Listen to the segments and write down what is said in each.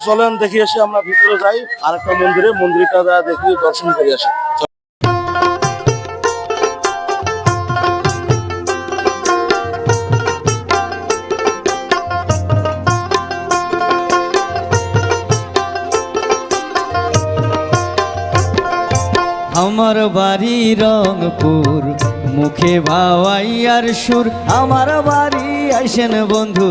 চলেন, দেখি এসে আমরা ভিতরে যাই, আরেকটা মন্দিরে, মন্দিরটা দেখি, দর্শন করে আসি। আমার বাড়ি রংপুর, মুখে ভাওয়াইয়ার সুর। আমার বাড়ি আইসেন বন্ধু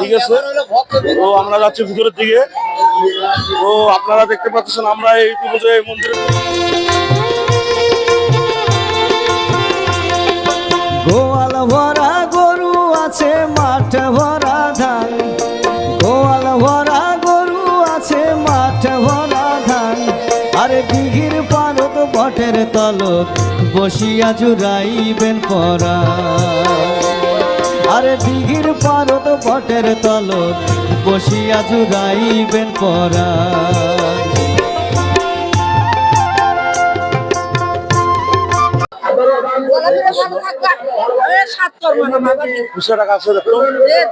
ঠিক আছে? তো আমরা যাচ্ছি ভিতরের দিকে। তো আপনারা দেখতে পাচ্ছেন আমরা এই ইতিমধ্যে এই মন্দিরে গোয়াল ভরা গরু আছে মাঠ ভরা ধান। গোয়াল ভরা গরু আছে মাঠ ভরা ধান। আরে দিঘির পারত বটের তলত বসিয়া জুড়াইবেন পরা আরে দিঘির পারত বটের তলত বসিয়া জুড়াইবেন পরা। দুশো টাকা আছে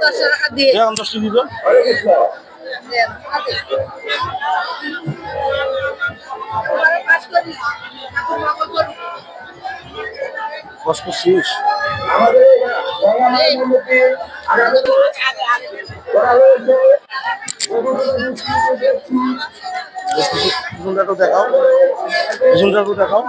দশ টাকা দিয়ে এখন পিছনটা দেখাও পিছনটা একটু দেখাও।